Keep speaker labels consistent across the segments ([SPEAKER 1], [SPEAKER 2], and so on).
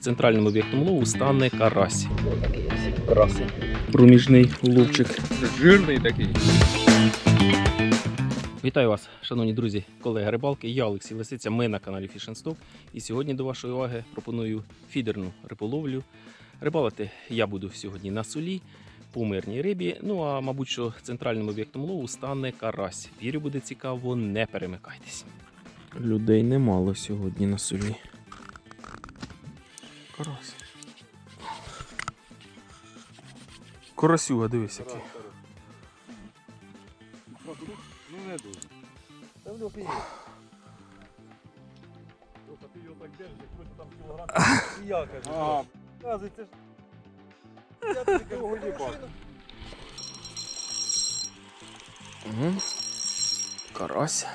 [SPEAKER 1] центральним об'єктом лову стане карась. Красень. Проміжний ловчик.
[SPEAKER 2] Жирний такий.
[SPEAKER 1] Вітаю вас, шановні друзі, колеги рибалки. Я Олексій Лисиця. Ми на каналі Fish and Stock. І сьогодні до вашої уваги пропоную фідерну риболовлю. Рибалити я буду сьогодні на солі, по мирній рибі. Ну а мабуть, що центральним об'єктом лову стане карась. Вірю, буде цікаво, не перемикайтесь. Людей немало сьогодні на солі. Карась. Карасюга, дивись який.
[SPEAKER 2] Ну не дуже.
[SPEAKER 3] Та в. Тобто ти його так держиш, як там кілограм. І я кажу. Казуй, це ж. Я тобі кажу, не бачу.
[SPEAKER 1] Угу. Карась.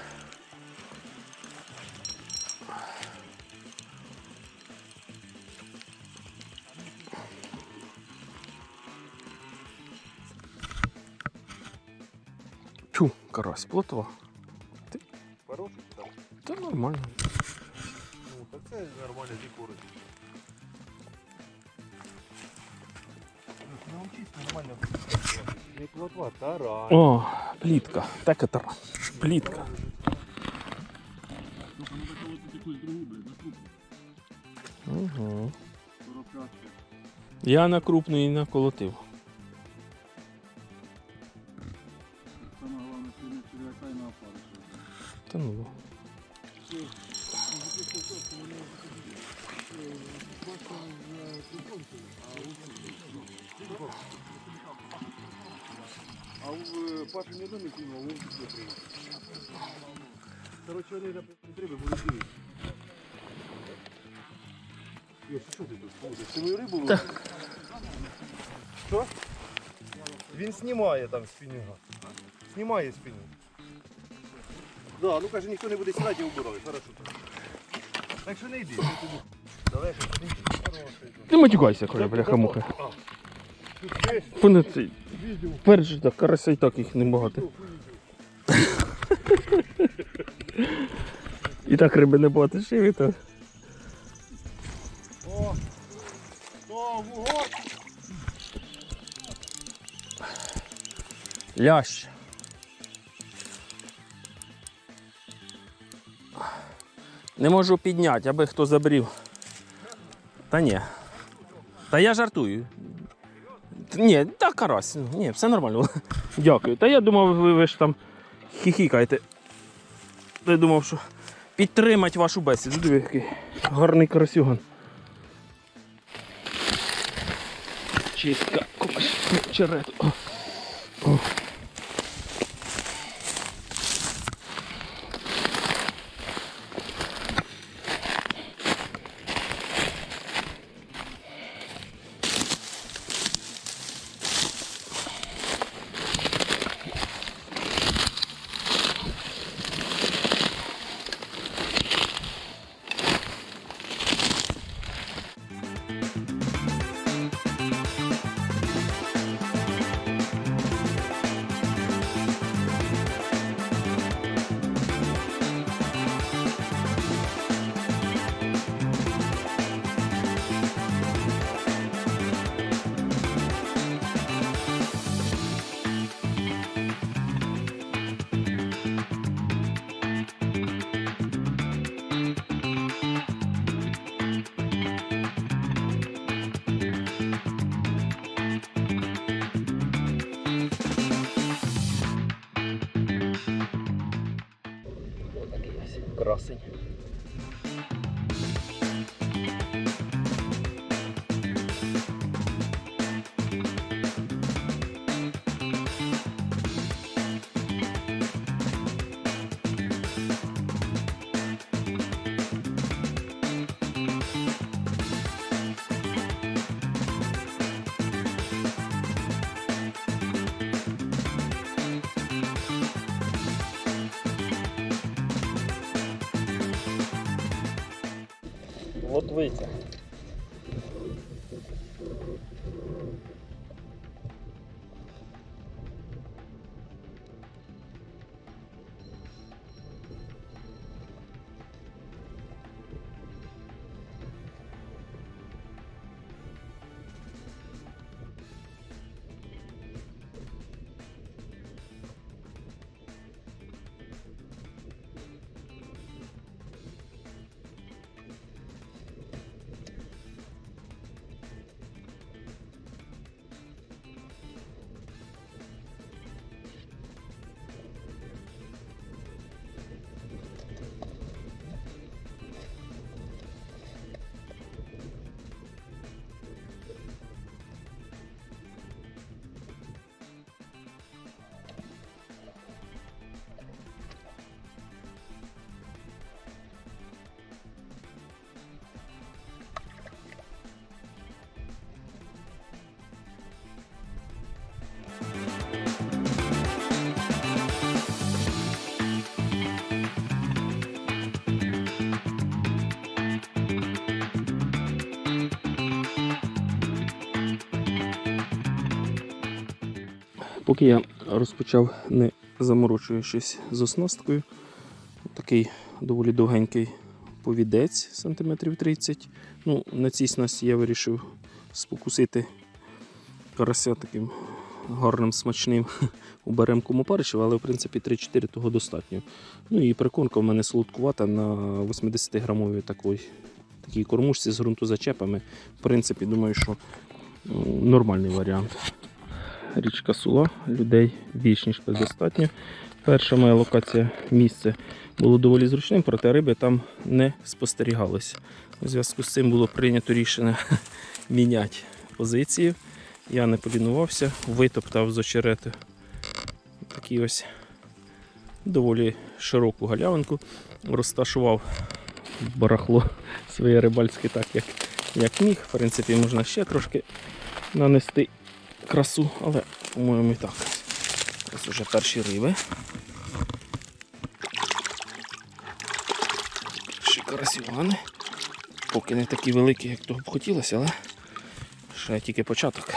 [SPEAKER 1] Карась, плотва.
[SPEAKER 3] Хороший там.
[SPEAKER 1] Та нормально.
[SPEAKER 3] Ну, так це нормально дікури. Научись нормально. Не плотва, тарань.
[SPEAKER 1] О, плітка. Так это плітка. Угу. Я на крупну і наколотив.
[SPEAKER 3] А в Пашині домі кинув, він тут не прийняв. Короче, вони на треба будуть дивитися. Йо, що ти тут ходиш? Ти мою рибу ловиш? Що? Він знімає там спінінга. Знімає спінінг. Да, ну каже, ніхто не буде сідати, я убираю. Хорошо. Так що не йди. Далеко, не йди. Хороший.
[SPEAKER 1] Ти матюкайся, коля, бляха-муха.
[SPEAKER 3] Тут
[SPEAKER 1] Перш так, карася і так їх небагато. І так риби не багато шиві, то.
[SPEAKER 3] О, вугор.
[SPEAKER 1] Лящ. Не можу підняти, аби хто забрів. Та ні. Та я жартую. Ні, та карась. Ні, все нормально. Дякую. Та я думав, ви, ви ж там хіхікаєте. Я думав, що підтримати вашу бесіду. Диви, який гарний карасюган. Чистка, купиш черету. Ось Лотвиця. Поки я розпочав не заморочуючись з оснасткою, такий доволі довгенький повідець сантиметрів 30. Ну, на цій снасті я вирішив спокусити карася таким гарним смачним у беремкому паричеві, але в принципі 3-4 того достатньо. Ну і прикормка в мене солодкувата на 80-грамовій такій, кормушці з ґрунтозачепами. В принципі, думаю, що нормальний варіант. Річка Сула, людей більш ніж достатньо. Перша моя локація місце було доволі зручним, проте риби там не спостерігалось. У зв'язку з цим було прийнято рішення міняти позицію. Я не полінувався, витоптав з очерету такий ось доволі широку галявинку, розташував барахло своє рибальське так, як, як міг. В принципі, можна ще трошки нанести красу, але, по-моєму, і так. Ось уже перші риби. Ще карасівани. Поки не такі великі, як того б хотілося, але ще тільки початок.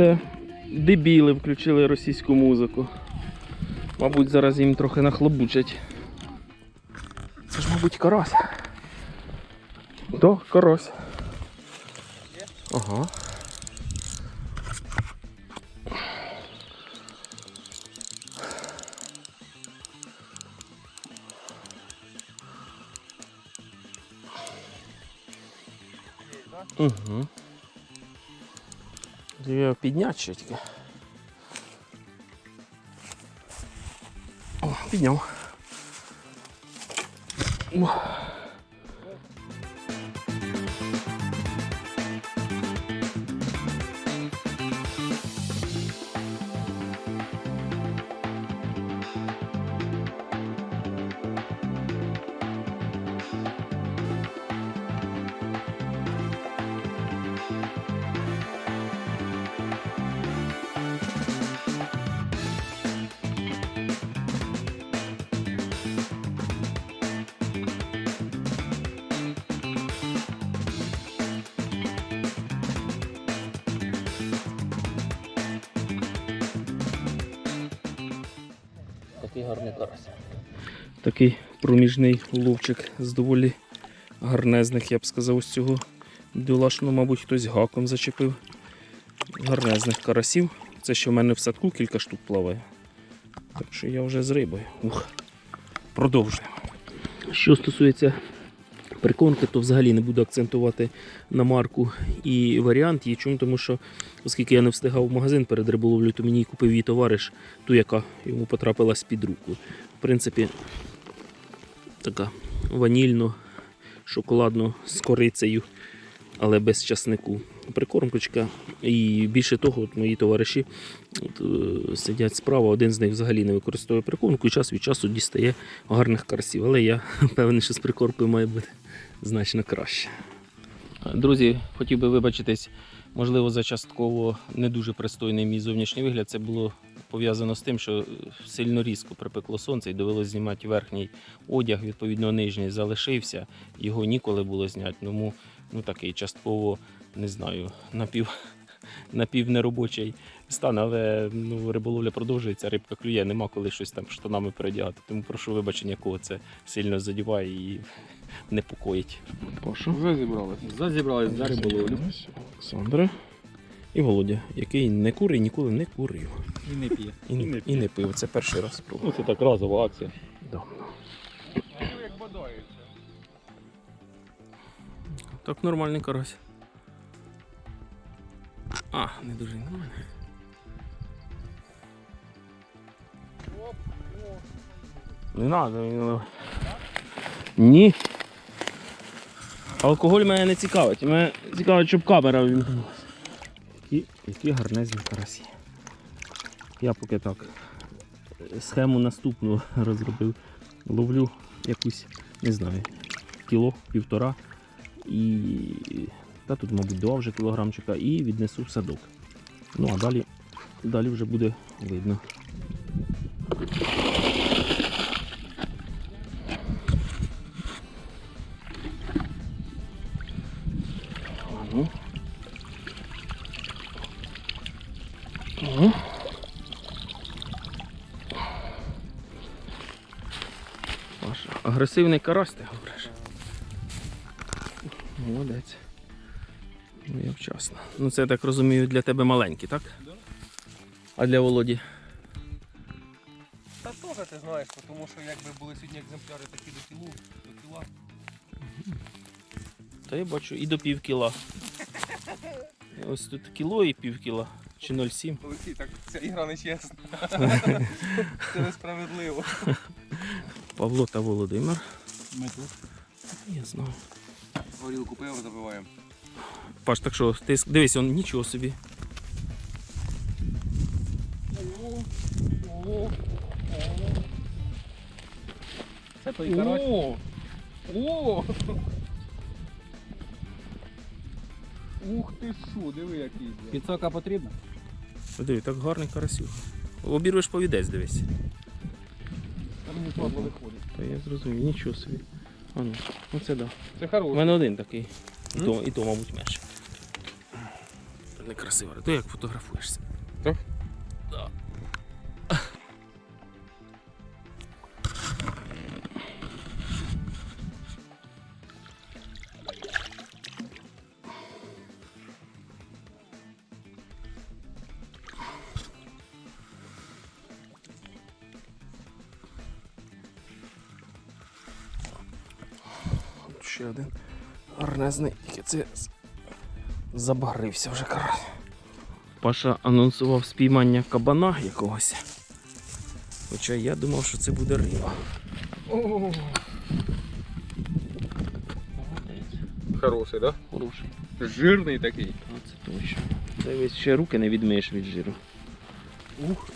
[SPEAKER 1] Це дебіли включили російську музику. Мабуть, зараз їм трохи нахлобучать. Це ж, мабуть, карась. Так, карась. Ага. Угу. Я його підняти ще тільки. О, підняв. О. Такий гарний карась. Такий проміжний ловчик з доволі гарнезних, я б сказав, ось цього бідолашного, мабуть, хтось гаком зачепив. Гарнезних карасів. Це ще в мене в садку кілька штук плаває. Так що я вже з рибою. Ух. Продовжуємо. Що стосується прикормки, то взагалі не буду акцентувати на марку і варіант її. Чому? Тому що, оскільки я не встигав в магазин перед риболовлю, то мені купив її товариш, ту, яка йому потрапилась під руку. В принципі, така ванільно, шоколадно з корицею, але без часнику. Прикормочка. І більше того, от мої товариші от, е, сидять справа, один з них взагалі не використовує прикормку і час від часу дістає гарних карасів. Але я певний, що з прикормкою має бути значно краще. Друзі, хотів би вибачитись, можливо, за частково не дуже пристойний мій зовнішній вигляд. Це було пов'язано з тим, що сильно різко припекло сонце і довелося знімати верхній одяг, відповідно, нижній залишився. Його ніколи було зняти. Тому ну, такий частково, не знаю, напів, напів неробочий стан, але ну, риболовля продовжується, рибка клює, нема коли щось там штанами передягати. Тому прошу вибачення, кого це сильно задіває і непокоїть. Прошу.
[SPEAKER 2] Вже зібралися. Зазібрались за риболовлю.
[SPEAKER 1] Олександра і Володя, який не курить, ніколи не курив.
[SPEAKER 2] І не п'є.
[SPEAKER 1] І не, і не пив. Це перший раз спробував.
[SPEAKER 2] Ну це так разова акція.
[SPEAKER 1] Да. Так нормальний карась. А, не дуже нормально. Не треба. Ні. Алкоголь мене не цікавить. Мене цікавить, щоб камера вімкнулася. Які, які гарнезні карасі. Я поки так е, схему наступну розробив. Ловлю якусь, не знаю, кіло, півтора. І та тут, мабуть, два вже кілограмчика і віднесу в садок. Ну а далі, далі вже буде видно. Агресивний карась, ти говориш. Молодець. Ну, я вчасно. Ну це я так розумію для тебе маленький, так? А для Володі?
[SPEAKER 4] Та теж ти знаєш, тому що якби були сьогодні екземпляри такі до кілу, до кіла.
[SPEAKER 1] Та я бачу і до пів кіла. Ось тут кіло і пів кіла. Чи 0,7.
[SPEAKER 4] Олексій, так ця ігра не чесна. Це несправедливо.
[SPEAKER 1] Павло та Володимир.
[SPEAKER 2] Ми тут.
[SPEAKER 1] Я знаю.
[SPEAKER 4] Горілку пиво забиваємо.
[SPEAKER 1] Паш, так що, ти дивись, он нічого собі.
[SPEAKER 4] Це той карась.
[SPEAKER 1] О!
[SPEAKER 4] О! Ух ти що, диви який.
[SPEAKER 2] Підсока потрібна?
[SPEAKER 1] Диви, так гарний карасюк. Обірвеш повідець, дивись.
[SPEAKER 2] Там мені слабо виходить.
[SPEAKER 1] Та я зрозумів, нічого собі. А ну, ну це да.
[SPEAKER 4] Це
[SPEAKER 1] У
[SPEAKER 4] хороший.
[SPEAKER 1] мене один такий. І
[SPEAKER 4] М?
[SPEAKER 1] то, і то мабуть, менше. Некрасиво. Ти як фотографуєшся?
[SPEAKER 4] Так?
[SPEAKER 1] Да. Тільки це забагрився вже карась. Паша анонсував спіймання кабана якогось. Хоча я думав, що це буде риба.
[SPEAKER 4] О, Хороший, да?
[SPEAKER 1] Хороший.
[SPEAKER 4] Жирний такий.
[SPEAKER 1] Це точно. Це весь ще руки не відмиєш від жиру.
[SPEAKER 4] Ух.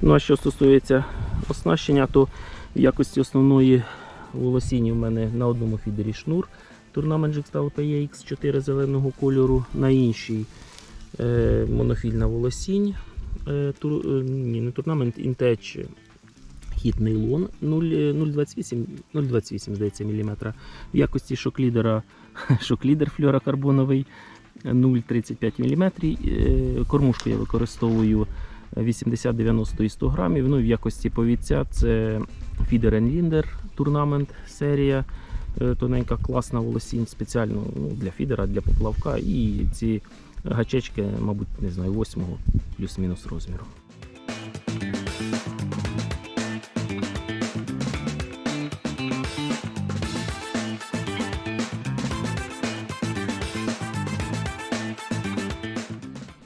[SPEAKER 1] Ну а що стосується оснащення, то в якості основної волосіння в мене на одному фідері шнур Tournament Jigsaw PX4 зеленого кольору, на іншій е, монофільна волосінь. Е, тур, е, ні, не Tournament Intech хіт нейлон 0,28 0,28 здається, міліметра. В якості шоклідера шоклідер флюорокарбоновий 0,35 мм. Кормушку я використовую 80, 90 і 100 грамів. Ну і в якості повідця це Feeder Linder Tournament серія. Е, Тоненька класна волосінь спеціально ну, для фідера, для поплавка. І ці гачечки, мабуть, не знаю, 8 плюс-мінус розміру.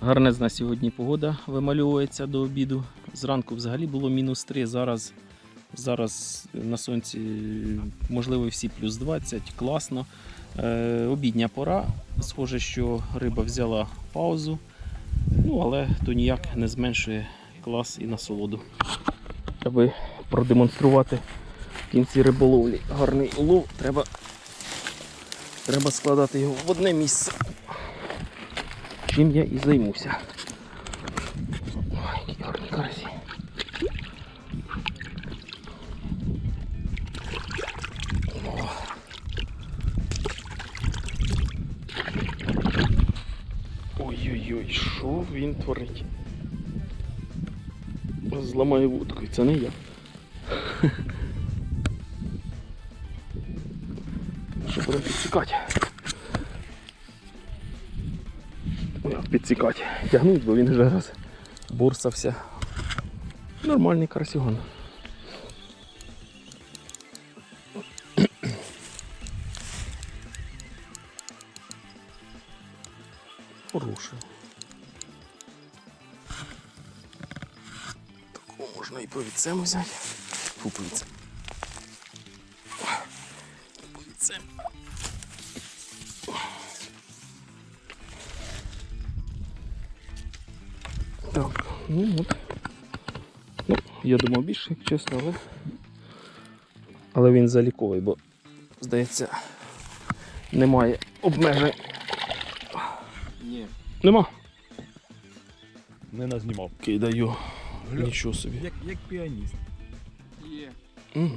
[SPEAKER 1] Гарнезна сьогодні погода вимальовується до обіду. Зранку взагалі було мінус 3, зараз, зараз на сонці можливо всі плюс 20, класно. Е, обідня пора. Схоже, що риба взяла паузу, ну, але то ніяк не зменшує клас і насолоду. Аби продемонструвати в кінці риболовлі гарний улов, треба, треба складати його в одне місце чим я і займуся. Ой, які гарні карасі. Він творить? Зламає вудку, це не я. Що будемо підсікати? Підсікати. Тягнуть, бо він вже раз бурсався. Нормальний карасюган. Хороший. Можна і повіцем взяти. Фу, повіцем. Повіцем. Так, ну от. Ну, я думав більше, як чесно, але. Але він заліковий, бо, здається, немає обмежень.
[SPEAKER 4] Ні.
[SPEAKER 1] Нема.
[SPEAKER 5] Не назнімав.
[SPEAKER 1] Кидаю. Нічого собі.
[SPEAKER 5] Як, як піаніст.
[SPEAKER 4] Є.
[SPEAKER 5] Що?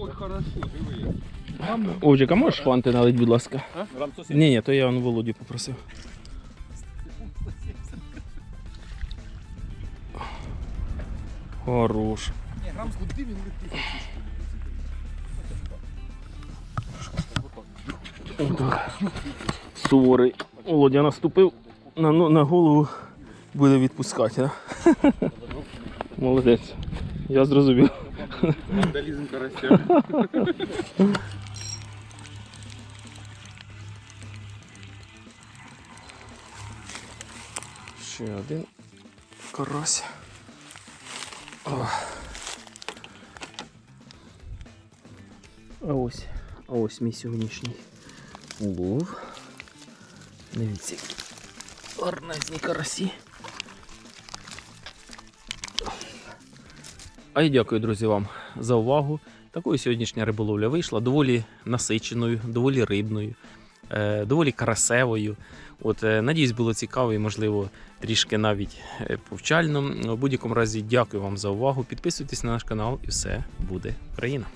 [SPEAKER 4] Ой, хорошо, диви.
[SPEAKER 1] Овчик, а можеш фанти налить, будь ласка?
[SPEAKER 5] Грам 170.
[SPEAKER 1] Ні, ні, то я он Володю попросив. Хорош.
[SPEAKER 5] Ні, грам куди він летить?
[SPEAKER 1] Суворий. Володя наступив на, ну- на голову, буде відпускати, да? Молодець. Я зрозумів.
[SPEAKER 4] Вандалізм карася.
[SPEAKER 1] Ще один карась. О. А ось, а ось мій сьогоднішній улов. Дивіться, які гарнезні карасі. А я дякую, друзі, вам за увагу. Такою сьогоднішня риболовля вийшла доволі насиченою, доволі рибною, е, доволі красивою. От, е, надіюсь, було цікаво і, можливо, трішки навіть е, повчально. У будь-якому разі, дякую вам за увагу. Підписуйтесь на наш канал і все буде Україна.